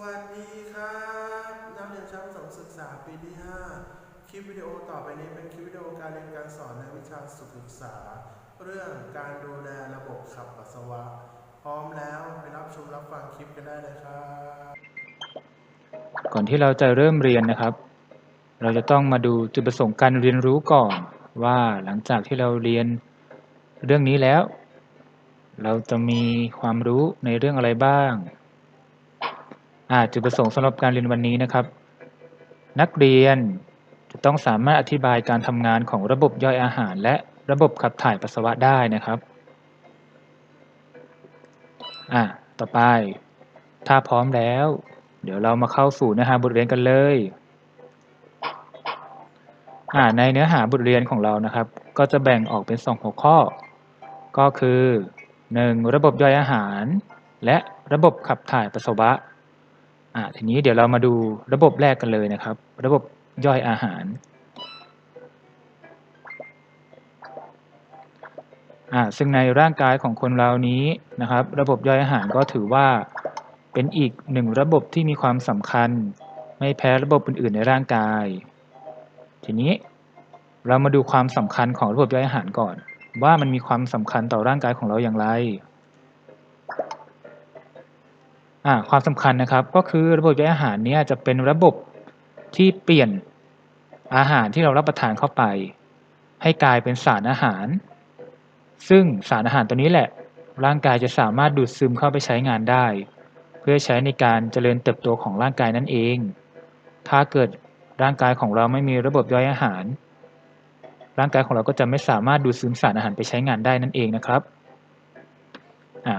วัสดีครับนักเรียนชั้นประถมศึกษาปีที่ 5 คลิปวิดีโอต่อไปนี้เป็นคลิปวิดีโอการเรียนการสอนในวิชาสุขศึกษา เรื่องการดูแลระบบขับปัสสาวะ พร้อมแล้วไปรับชมรับฟังคลิปกันได้เลยครับ ก่อนที่เราจะเริ่มเรียนนะครับ เราจะต้องมาดูจุดประสงค์การเรียนรู้ก่อน ว่าหลังจากที่เราเรียนเรื่องนี้แล้ว เราจะมีความรู้ในเรื่องอะไรบ้าง จุดประสงค์สำหรับการเรียนวันนี้นะครับ นักเรียนจะต้องสามารถอธิบายการทำงานของระบบย่อยอาหาร และระบบขับถ่ายปัสสาวะได้นะครับอ่าต่อไป ถ้าพร้อมแล้ว เดี๋ยวเรามาเข้าสู่เนื้อหาบทเรียนกันเลยอ่าในเนื้อหาบทเรียนของเรานะครับ ก็จะแบ่งออกเป็น 2 หัวข้อ ก็คือ 1. ระบบย่อยอาหาร และระบบขับถ่ายปัสสาวะ อ่าทีนี้เดี๋ยวเรามาดูระบบแรกกันเลยนะครับ ระบบย่อยอาหาร อ่าซึ่งในร่างกายของคนเรานี้นะครับ ระบบย่อยอาหารก็ถือว่าเป็นอีกหนึ่งระบบที่มีความสำคัญ ไม่แพ้ระบบอื่นๆในร่างกาย ทีนี้เรามาดูความสำคัญของระบบย่อยอาหารก่อน ว่ามันมีความสำคัญต่อร่างกายของเราอย่างไร อ่าความสำคัญนะครับก็คือระบบย่อยอาหารเนี้จะเป็นระบบที่เปลี่ยนอาหารที่เรารับประทานเข้าไป ให้กลายเป็นสารอาหาร ซึ่งสารอาหารตัวนี้แหละ ร่างกายจะสามารถดูดซึมเข้าไปใช้งานได้ เพื่อใช้ในการเจริญเติบโตของร่างกายนั่นเอง ถ้าเกิดร่างกายของเราไม่มีระบบย่อยอาหาร ร่างกายของเราก็จะไม่สามารถดูดซึมสารอาหารไปใช้งานได้นั่นเองนะครับ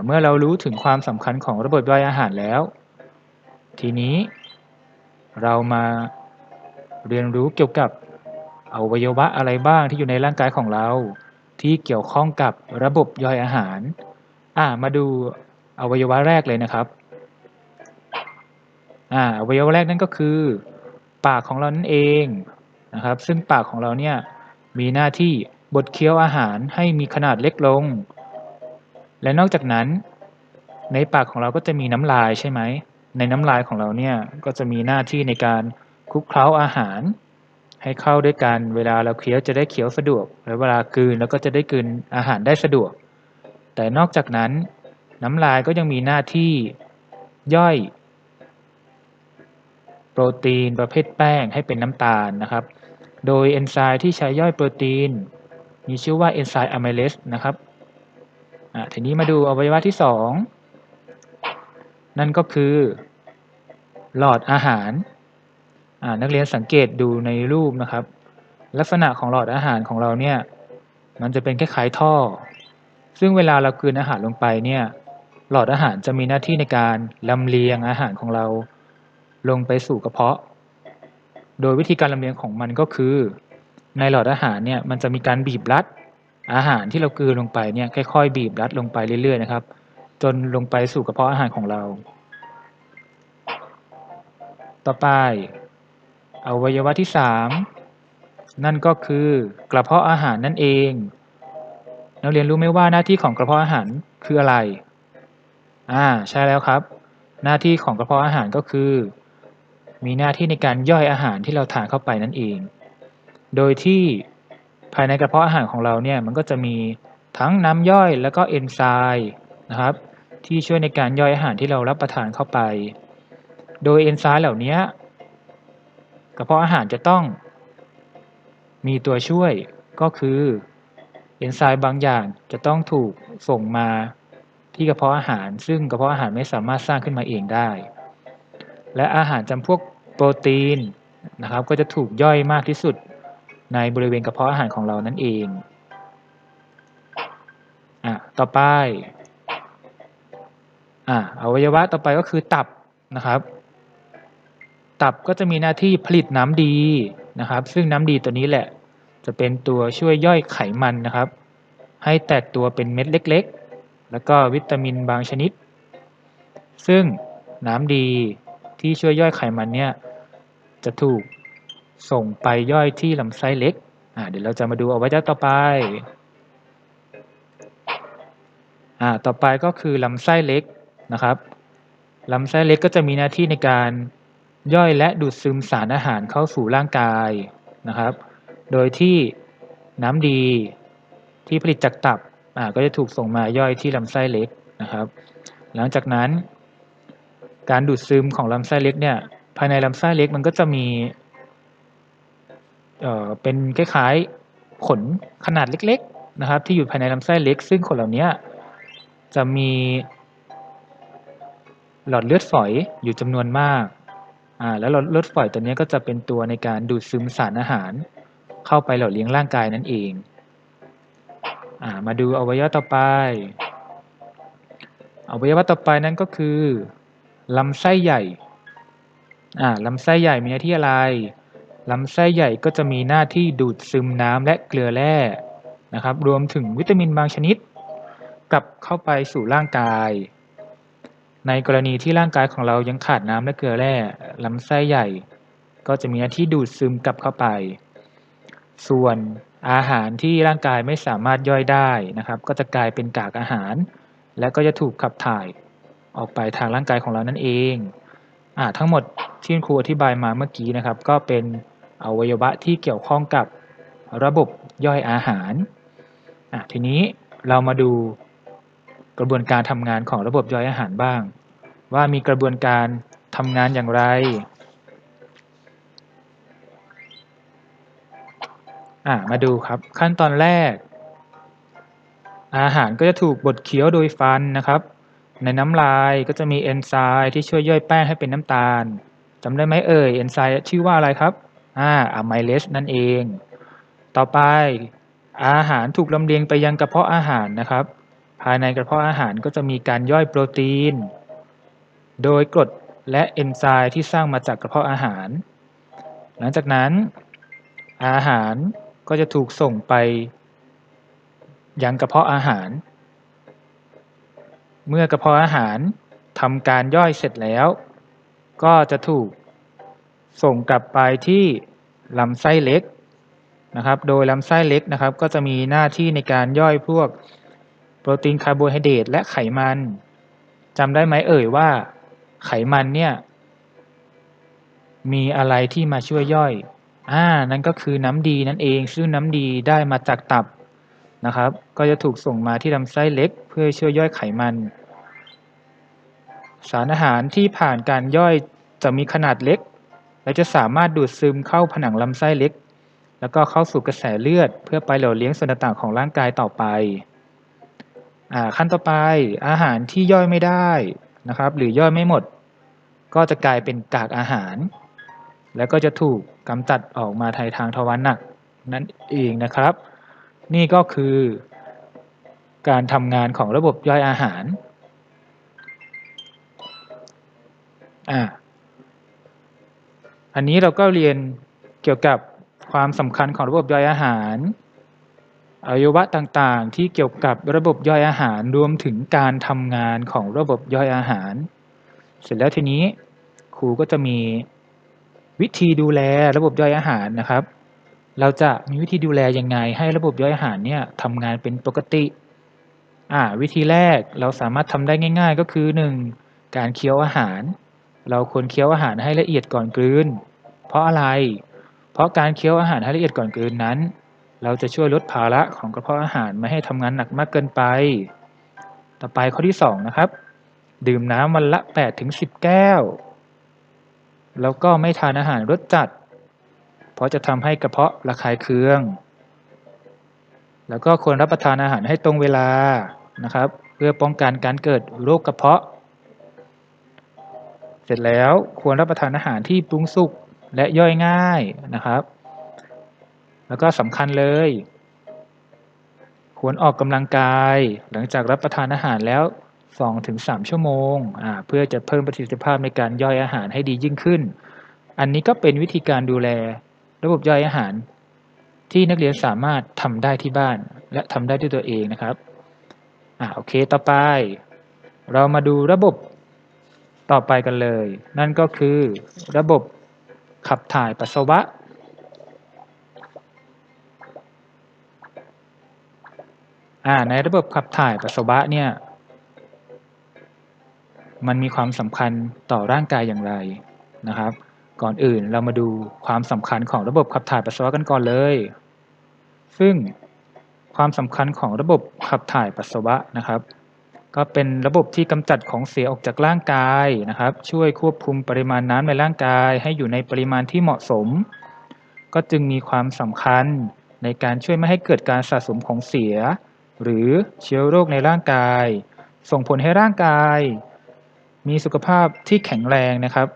เมื่อเรารู้ถึงความสำคัญของระบบย่อยอาหารแล้ว ทีนี้เรามาเรียนรู้เกี่ยวกับอวัยวะอะไรบ้างที่อยู่ในร่างกายของเรา ที่เกี่ยวข้องกับระบบย่อยอาหาร อ่ามาดูอวัยวะแรกเลยนะครับอ่าอวัยวะแรกนั่นก็คือ ปากของเรานั่นเองนะครับ ซึ่งปากของเราเนี่ยมีหน้าที่บดเคี้ยวอาหารให้มีขนาดเล็กลง และนอกจากนั้น ในปากของเราก็จะมีน้ำลายใช่ไหม ในน้ำลายของเราเนี่ยก็จะมีหน้าที่ในการคลุกเคล้าอาหาร ให้เข้าด้วยกันเวลาเราเคี้ยวจะได้เคี้ยวสะดวก และเวลากลืนแล้วก็จะได้กลืนอาหารได้สะดวก แต่นอกจากนั้น น้ำลายก็ยังมีหน้าที่ย่อยโปรตีนประเภทแป้งให้เป็นน้ำตาลนะครับ โดยเอนไซม์ที่ใช้ย่อยโปรตีน มีชื่อว่าเอนไซม์อะไมเลสนะครับ ทีนี้มาดูอวัยวะที่2นั่นก็คือหลอดอาหารนักเรียนสังเกตดูในรูปนะครับ ลักษณะของหลอดอาหารของเราเนี่ยมันจะเป็นคล้ายๆท่อ ซึ่งเวลาเรากลืนอาหารลงไปเนี่ยหลอดอาหารจะมีหน้าที่ในการลำเลียงอาหารของเราลงไปสู่กระเพาะ โดยวิธีการลำเลียงของมันก็คือ ในหลอดอาหารเนี่ยมันจะมีการบีบรัด อาหารที่เรากลืนลงไปเนี่ยค่อยๆ บีบรัดลงไปเรื่อยๆนะครับ จนลงไปสู่กระเพาะอาหารของเรา ต่อไปอวัยวะที่ 3 นั่นก็คือกระเพาะอาหารนั่นเอง นักเรียนรู้ไหมว่าหน้าที่ของกระเพาะอาหารคืออะไร อ่าใช่แล้วครับ หน้าที่ของกระเพาะอาหารก็คือ มีหน้าที่ในการย่อยอาหารที่เราทานเข้าไปนั่นเอง โดยที่ ภายในกระเพาะอาหารของเราเนี่ยมันก็จะมีทั้งน้ำย่อยแล้วก็เอนไซม์นะครับที่ช่วยในการย่อยอาหารที่เรารับประทานเข้าไป โดยเอนไซม์เหล่านี้กระเพาะอาหารจะต้องมีตัวช่วยก็คือเอนไซม์บางอย่างจะต้องถูกส่งมาที่กระเพาะอาหาร ซึ่งกระเพาะอาหารไม่สามารถสร้างขึ้นมาเองได้ และอาหารจำพวกโปรตีนนะครับก็จะถูกย่อยมากที่สุด ในบริเวณกระเพาะอาหารของเรานั่นเองอะต่อไปอะอวัยวะต่อไปก็คือตับนะครับ ตับก็จะมีหน้าที่ผลิตน้ำดีนะครับ ซึ่งน้ำดีตัวนี้แหละ จะเป็นตัวช่วยย่อยไขมันนะครับ ให้แตกตัวเป็นเม็ดเล็ก ๆ แล้วก็วิตามินบางชนิด ซึ่งน้ำดีที่ช่วยย่อยไขมันเนี่ยจะถูก ส่งไปย่อยที่ลำไส้เล็กอ่าเดี๋ยวเราจะมาดูเอาไว้ต่อไปอ่าต่อไปก็คือลำไส้เล็กนะครับลำไส้เล็กก็จะมีหน้าที่ในการย่อยและดูดซึมสารอาหารเข้าสู่ร่างกายนะครับ โดยที่น้ำดีที่ผลิตจากตับอ่าก็จะถูกส่งมาย่อยที่ลำไส้เล็กนะครับ หลังจากนั้น การดูดซึมของลำไส้เล็กเนี่ยภายในลำไส้เล็กมันก็จะมี เอ่อเป็นคล้ายๆขนขนาดเล็กๆนะครับ ที่อยู่ภายในลำไส้เล็ก ซึ่งขนเหล่านี้จะมีหลอดเลือดฝอยอยู่จำนวนมากอ่าแล้วหลอดเลือดฝอยตัวนี้ก็จะเป็นตัวในการดูดซึมสารอาหาร เข้าไปหล่อเลี้ยงร่างกายนั่นเองอ่ามาดูอวัยวะต่อไปอวัยวะต่อไปนั่นก็คือลำไส้ใหญ่อ่าลำไส้ใหญ่มีหน้าที่อะไร ลำไส้ใหญ่ก็จะมีหน้าที่ดูดซึมน้ำและเกลือแร่นะครับ รวมถึงวิตามินบางชนิด กลับเข้าไปสู่ร่างกาย ในกรณีที่ร่างกายของเรายังขาดน้ำและเกลือแร่ลำไส้ใหญ่ ก็จะมีหน้าที่ดูดซึมกลับเข้าไป ส่วนอาหารที่ร่างกายไม่สามารถย่อยได้นะครับ ก็จะกลายเป็นกากอาหาร และก็จะถูกขับถ่ายออกไปทางร่างกายของเรานั่นเองอ่าทั้งหมดที่คุณครูอธิบายมาเมื่อกี้นะครับ ก็เป็น อวัยวะที่เกี่ยวข้องกับระบบย่อยอาหารทีนี้เรามาดูกระบวนการทำงานของระบบย่อยอาหารบ้าง ว่ามีกระบวนการทำงานอย่างไรมาดูครับขั้นตอนแรก อาหารก็จะถูกบดเคี้ยวโดยฟันนะครับ ในน้ำลายก็จะมีเอนไซม์ที่ช่วยย่อยแป้งให้เป็นน้ำตาลจำได้ไหมเอ่ยเอนไซม์ชื่อว่าอะไรครับ อ่าอะไมเลสนั่นเอง ต่อไปอาหารถูกลำเลียงไปยังกระเพาะอาหารนะครับ ภายในกระเพาะอาหารก็จะมีการย่อยโปรตีน โดยกรดและเอนไซม์ที่สร้างมาจากกระเพาะอาหาร หลังจากนั้น อาหารก็จะถูกส่งไปยังกระเพาะอาหาร เมื่อกระเพาะอาหารทำการย่อยเสร็จแล้ว ก็จะถูก ส่งกลับไปที่ลำไส้เล็กนะครับ โดยลำไส้เล็กนะครับ ก็จะมีหน้าที่ในการย่อยพวกโปรตีนคาร์โบไฮเดรตและไขมันจำได้ไหมเอ่ยว่าไขมันเนี่ยมีอะไรที่มาช่วยย่อยอ่านั่นก็คือน้ำดีนั่นเอง ซึ่งน้ำดีได้มาจากตับนะครับ ก็จะถูกส่งมาที่ลำไส้เล็ก เพื่อช่วยย่อยไขมัน สารอาหารที่ผ่านการย่อยจะมีขนาดเล็ก และจะสามารถดูดซึมเข้าผนังลำไส้เล็ก แล้วก็เข้าสู่กระแสเลือด เพื่อไปหล่อเลี้ยงส่วนต่างๆของร่างกายต่อไปอ่าขั้นต่อไปอาหารที่ย่อยไม่ได้นะครับ หรือย่อยไม่หมด ก็จะกลายเป็นกากอาหาร แล้วก็จะถูกกำจัดออกมาทายทางทวารหนักนั่นเองนะครับ นี่ก็คือการทำงานของระบบย่อยอาหารอ่า อันนี้เราก็เรียนเกี่ยวกับความสำคัญของระบบย่อยอาหารอวัยวะต่างๆ ที่เกี่ยวกับระบบย่อยอาหารรวมถึงการทำงานของระบบย่อยอาหาร เสร็จแล้วทีนี้ครูก็จะมีวิธีดูแลระบบย่อยอาหารนะครับ เราจะมีวิธีดูแลยังไง ให้ระบบย่อยอาหารเนี่ยทำงานเป็นปกติอ่าวิธีแรกเราสามารถทำได้ง่าย ๆ ก็คือ 1. การเคี้ยวอาหาร เราควรเคี้ยวอาหารให้ละเอียดก่อนกลืน เพราะอะไร เพราะการเคี้ยวอาหารให้ละเอียดก่อนกลืนนั้น เราจะช่วยลดภาระของกระเพาะอาหารไม่ให้ทำงานหนักมากเกินไป ต่อไปข้อที่ 2 นะครับ ดื่มน้ำวันละ 8-10 แก้ว แล้วก็ไม่ทานอาหารรสจัด เพราะจะทำให้กระเพาะระคายเคือง แล้วก็ควรรับประทานอาหารให้ตรงเวลานะครับ เพื่อป้องกันการเกิดโรคกระเพาะเสร็จแล้วควรรับประทานอาหารที่ปรุงสุก และย่อยง่ายนะครับ แล้วก็สำคัญเลย ควรออกกำลังกาย หลังจากรับประทานอาหารแล้ว 2-3 ชั่วโมง เพื่อจะเพิ่มประสิทธิภาพในการย่อยอาหารให้ดียิ่งขึ้น อันนี้ก็เป็นวิธีการดูแล ระบบย่อยอาหาร ที่นักเรียนสามารถทำได้ที่บ้าน และทำได้ด้วยตัวเองนะครับอ่าโอเคต่อไป เรามาดูระบบต่อไปกันเลย นั่นก็คือระบบ ขับถ่ายปัสสาวะ ในระบบขับถ่ายปัสสาวะเนี่ย มันมีความสำคัญต่อร่างกายอย่างไรนะครับ ก่อนอื่นเรามาดูความสำคัญของระบบขับถ่ายปัสสาวะกันก่อนเลย ซึ่งความสำคัญของระบบขับถ่ายปัสสาวะนะครับ ก็เป็นระบบที่กำจัดของเสียออกจากร่างกายนะครับ ช่วยควบคุมปริมาณน้ำในร่างกาย ให้อยู่ในปริมาณที่เหมาะสม ก็จึงมีความสำคัญในการช่วยไม่ให้เกิดการสะสมของเสีย หรือเชื้อโรคในร่างกาย ส่งผลให้ร่างกาย มีสุขภาพที่แข็งแรงนะครับ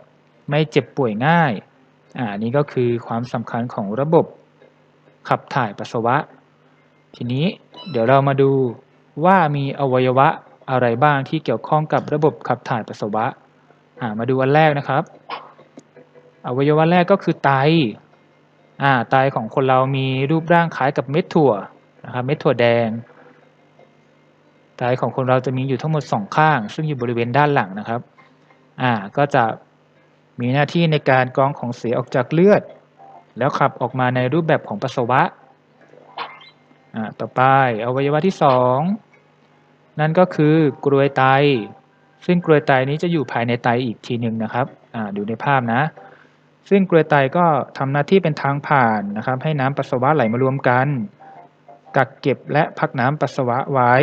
ไม่เจ็บป่วยง่ายอ่านี่ก็คือความสำคัญของระบบขับถ่ายปัสสาวะ ทีนี้เดี๋ยวเรามาดูว่ามีอวัยวะ อะไรบ้างที่เกี่ยวข้องกับระบบขับถ่ายปัสสาวะมาดูอันแรกนะครับ อวัยวะแรกก็คือไตอไตของคนเรามีรูปร่างคล้ายกับเม็ดถั่วนะครับเม็ดถั่วแดง ไตของคนเราจะมีอยู่ทั้งหมดสองข้าง ซึ่งอยู่บริเวณด้านหลังนะครับก็จะมีหน้าที่ในการกรองของเสียออกจากเลือด แล้วขับออกมาในรูปแบบของปัสสาวะต่อไปอวัยวะที่สอง นั่นก็คือกรวยไต ซึ่งกรวยไตนี้จะอยู่ภายในไตอีกทีหนึ่งนะครับอ่าดูในภาพนะ ซึ่งกรวยไตก็ทำหน้าที่เป็นทางผ่านนะครับ ให้น้ำปัสสาวะไหลมารวมกัน กักเก็บและพักน้ำปัสสาวะไว้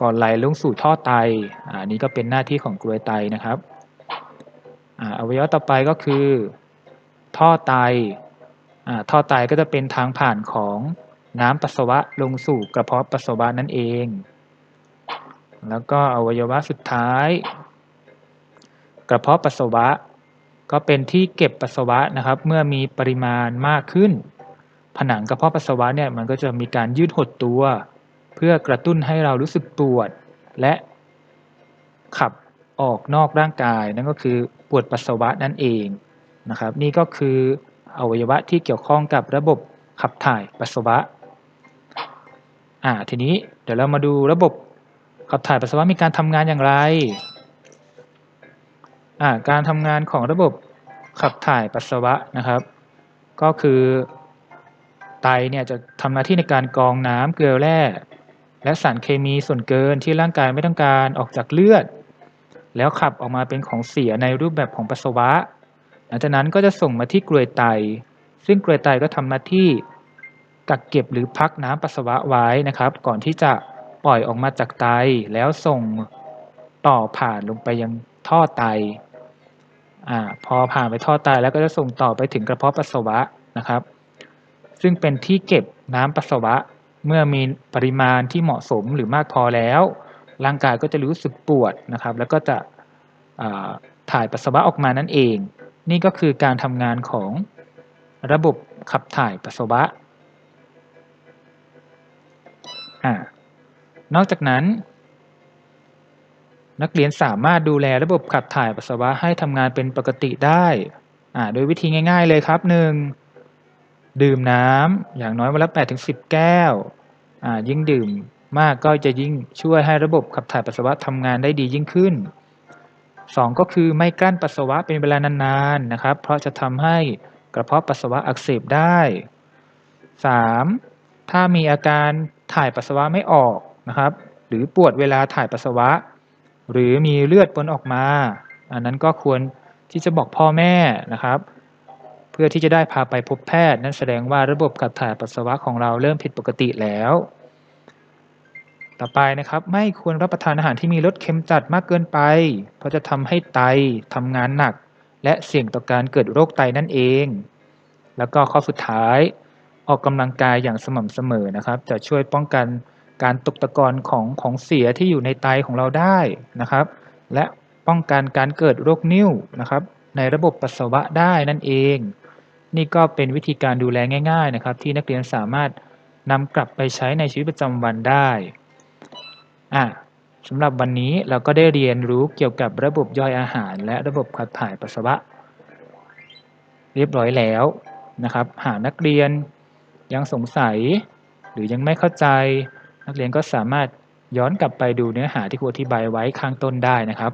ก่อนไหลลงสู่ท่อไตอ่านี้ก็เป็นหน้าที่ของกรวยไตนะครับอ่าอวัยวะต่อไปก็คือ ท่อไตอ่าท่อไตก็จะเป็นทางผ่านของน้ำปัสสาวะลงสู่กระเพาะปัสสาวะนั่นเอง แล้วก็อวัยวะสุดท้าย กระเพาะปัสสาวะ ก็เป็นที่เก็บปัสสาวะนะครับ เมื่อมีปริมาณมากขึ้น ผนังกระเพาะปัสสาวะเนี่ยมันก็จะมีการยืดหดตัว เพื่อกระตุ้นให้เรารู้สึกปวด และขับออกนอกร่างกาย นั่นก็คือปวดปัสสาวะนั่นเองนะครับ นี่ก็คืออวัยวะที่เกี่ยวข้องกับระบบขับถ่ายปัสสาวะอ่าทีนี้เดี๋ยวเรามาดูระบบ ขับถ่ายปัสสาวะมีการทำงานอย่างไรการทำงานของระบบขับถ่ายปัสสาวะนะครับ ก็คือไตเนี่ยจะทำหน้าที่ในการกรองน้ำเกลือแร่และสารเคมีส่วนเกินที่ร่างกายไม่ต้องการออกจากเลือด แล้วขับออกมาเป็นของเสียในรูปแบบของปัสสาวะ หลังจากนั้นก็จะส่งมาที่กรวยไต ซึ่งกรวยไตก็ทำหน้าที่กักเก็บหรือพักน้ำปัสสาวะไว้นะครับ ก่อนที่จะ ปล่อยออกมาจากไตแล้วส่งต่อผ่านลงไปยังท่อไตอ่าพอผ่านไปท่อไตแล้วก็จะส่งต่อไปถึงกระเพาะปัสสาวะนะครับ ซึ่งเป็นที่เก็บน้ำปัสสาวะเมื่อมีปริมาณที่เหมาะสมหรือมากพอแล้ว ร่างกายก็จะรู้สึกปวดนะครับ แล้วก็จะถ่ายปัสสาวะออกมานั่นเอง นี่ก็คือการทำงานของระบบขับถ่ายปัสสาวะอ่า นอกจากนั้น นักเรียนสามารถดูแลระบบขับถ่ายปัสสาวะให้ทำงานเป็นปกติได้โดยวิธีง่าย ๆเลยครับ 1. ดื่มน้ำอย่างน้อยวันละ8ถึง10 แก้ว ยิ่งดื่มมากก็จะยิ่งช่วยให้ระบบขับถ่ายปัสสาวะทำงานได้ดียิ่งขึ้น 2. ก็คือไม่กลั้นปัสสาวะเป็นเวลานานๆนะครับ เพราะจะทำให้กระเพาะปัสสาวะอักเสบได้ 3. ถ้ามีอาการถ่ายปัสสาวะไม่ออก นะครับ หรือปวดเวลาถ่ายปัสสาวะ หรือมีเลือดปนออกมา อันนั้นก็ควรที่จะบอกพ่อแม่นะครับ เพื่อที่จะได้พาไปพบแพทย์ นั่นแสดงว่าระบบขับถ่ายปัสสาวะของเราเริ่มผิดปกติแล้ว ต่อไปนะครับ ไม่ควรรับประทานอาหารที่มีรสเค็มจัดมากเกินไป เพราะจะทำให้ไตทำงานหนัก และเสี่ยงต่อการเกิดโรคไตนั่นเอง แล้วก็ข้อสุดท้ายออกกำลังกายอย่างสม่ำเสมอนะครับ จะช่วยป้องกัน การตกตะกอนของของเสียที่อยู่ในไตของเราได้นะครับ และป้องกันการเกิดโรคนิ่วนะครับ ในระบบปัสสาวะได้นั่นเอง นี่ก็เป็นวิธีการดูแลง่ายๆนะครับ ที่นักเรียนสามารถนำกลับไปใช้ในชีวิตประจำวันได้อะสำหรับวันนี้เราก็ได้เรียนรู้เกี่ยวกับระบบย่อยอาหาร และระบบขับถ่ายปัสสาวะ เรียบร้อยแล้วนะครับ หากนักเรียนยังสงสัย หรือยังไม่เข้าใจ นักเรียนก็สามารถย้อนกลับไปดูเนื้อหาที่ครูอธิบายไว้ข้างต้นได้นะครับ